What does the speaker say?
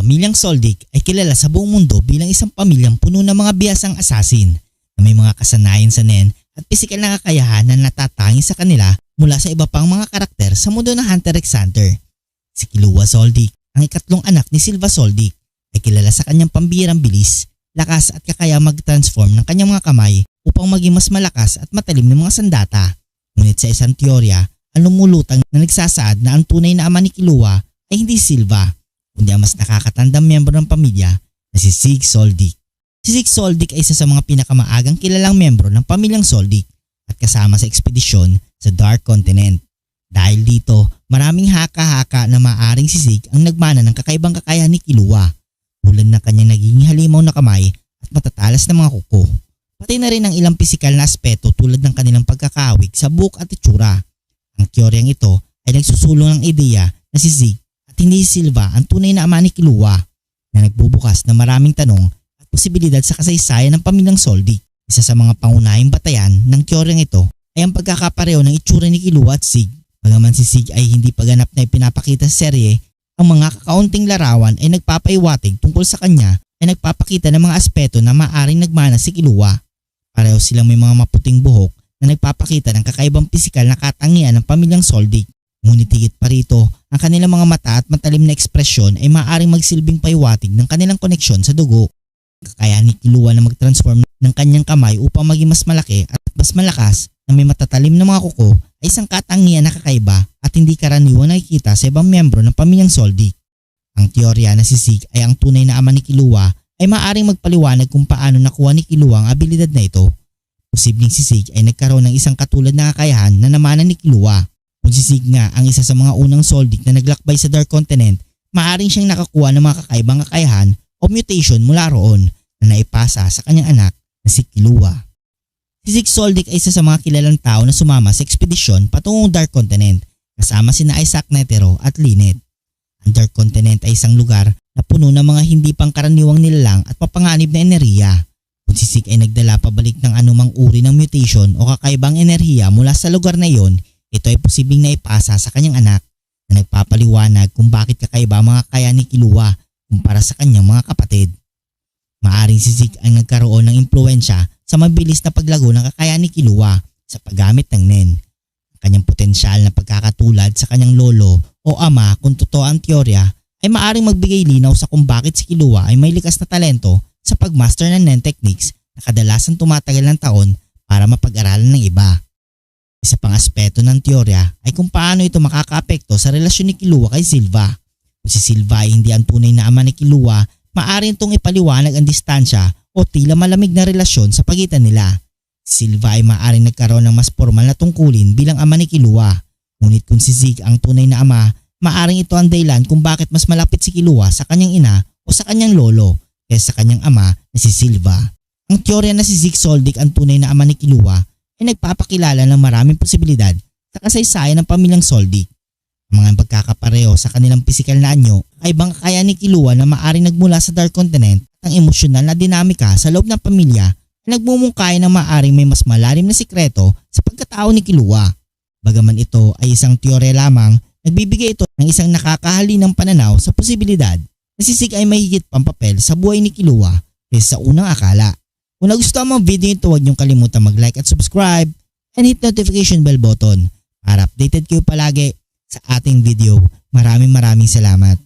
pamilyang Soldik ay kilala sa buong mundo bilang isang pamilyang puno ng mga biyasang asasin na may mga kasanayan sa nen at pisikal na kakayahan na natatangi sa kanila mula sa iba pang mga karakter sa mundo ng Hunter x Hunter. Si Kilua Soldik, ang ikatlong anak ni Silva Soldik, ay kilala sa kanyang pambihirang bilis, lakas at kakaya mag-transform ng kanyang mga kamay upang maging mas malakas at matalim ng mga sandata. Ngunit sa isang teorya, ang lumulutang na nagsasaad na ang tunay na ama ni Kilua ay hindi Silva, kundi ang mas nakakatandang miyembro ng pamilya na si Sig Soldik. Si Sig Soldik ay isa sa mga pinakamaagang kilalang miyembro ng pamilyang Soldik at kasama sa ekspedisyon sa Dark Continent. Dahil dito, maraming haka-haka na maaring si Sig ang nagmana ng kakaibang kakayahan ni Kilua, tulad ng kanyang naging halimaw na kamay at matatalas na mga kuko. Pati na rin ang ilang pisikal na aspeto tulad ng kanilang pagkakawig sa buhok at itsura. Ang teoryang ito ay nagsusulong ng ideya na si Zig at hindi si Silva ang tunay na ama ni Kilua na nagbubukas ng maraming tanong at posibilidad sa kasaysayan ng pamilyang Soldi. Isa sa mga pangunahing batayan ng teoryang ito ay ang pagkakapareho ng itsura ni Kilua at Sig. Bagaman si Sig ay hindi paganap na ipinapakita sa serye, ang mga kakaunting larawan ay nagpapaiwatig tungkol sa kanya ay nagpapakita ng mga aspeto na maaring nagmana si Kilua. Pareho silang may mga maputing buhok na nagpapakita ng kakaibang pisikal na katangian ng pamilyang Soldik. Ngunit higit pa rito, ang kanilang mga mata at matalim na ekspresyon ay maaaring magsilbing paiwatig ng kanilang koneksyon sa dugo. Kaya ni Kilua na mag-transform ng kanyang kamay upang maging mas malaki at mas malakas na may matatalim na mga kuko ay isang katangian na kakaiba at hindi karaniwang nakikita sa ibang miyembro ng pamilyang Soldik. Ang teorya na si Sig ay ang tunay na ama ni Kilua ay maaaring magpaliwanag kung paano nakuha ni Kilua ang abilidad na ito. Posibleng si Sig ay nagkaroon ng isang katulad na kakayahan na namana ni Kilua. Kung si Sig nga ang isa sa mga unang Soldik na naglakbay sa Dark Continent, maaaring siyang nakakuha ng mga kakaibang kakayahan o mutation mula roon na naipasa sa kanyang anak na si Kilua. Si Sig Soldik ay isa sa mga kilalang tao na sumama sa ekspedisyon patungong Dark Continent kasama sina Isaac Netero at Linet. Ang Dark Continent ay isang lugar na puno ng mga hindi pangkaraniwang nilalang at papanganib na enerhiya. Kung si Sig ay nagdala pabalik ng anumang uri ng mutation o kakaibang enerhiya mula sa lugar na iyon, ito ay posibleng naipasa sa kanyang anak na nagpapaliwanag kung bakit kakaiba ang mga kaya ni Kilua kumpara sa kanyang mga kapatid. Maaring si Sig ay nagkaroon ng impluensya sa mabilis na paglago ng kakayahan ni Kilua sa paggamit ng NEN. Ang kanyang potensyal na pagkakatulad sa kanyang lolo o ama kung totoo ang teorya ay maaring magbigay linaw sa kung bakit si Kilua ay may likas na talento sa pagmaster ng NEN techniques na kadalasan tumatagal ng taon para mapag-aralan ng iba. Pang aspeto ng teorya ay kung paano ito makakaapekto sa relasyon ni Kilua kay Silva. Kung si Silva ay hindi ang tunay na ama ni Kilua, maaring itong ipaliwanag ang distansya o tila malamig na relasyon sa pagitan nila. Silva ay maaring nagkaroon ng mas formal na tungkulin bilang ama ni Kilua. Ngunit kung si Zig ang tunay na ama, maaring ito ang dahilan kung bakit mas malapit si Kilua sa kanyang ina o sa kanyang lolo kaysa sa kanyang ama na si Silva. Ang teorya na si Zig Soldik ang tunay na ama ni Kilua ay nagpapakilala ng maraming posibilidad sa kasaysayan ng pamilyang Soldik. Ang mga pagkakapareho sa kanilang pisikal na anyo ay ibang kaya ni Kilua na maaring nagmula sa Dark Continent at ang emosyonal na dinamika sa loob ng pamilya ay nagmumungkay na maaring may mas malalim na sikreto sa pagkatao ni Kilua. Bagaman ito ay isang teorya lamang, nagbibigay ito ng isang nakakahalinang pananaw sa posibilidad na si Sig ay mahigit pang papel sa buhay ni Kilua kaysa sa unang akala. Kung nagustuhan mo ang video ito, huwag niyong kalimutan mag-like at subscribe and hit notification bell button para updated kayo palagi sa ating video. Maraming maraming salamat.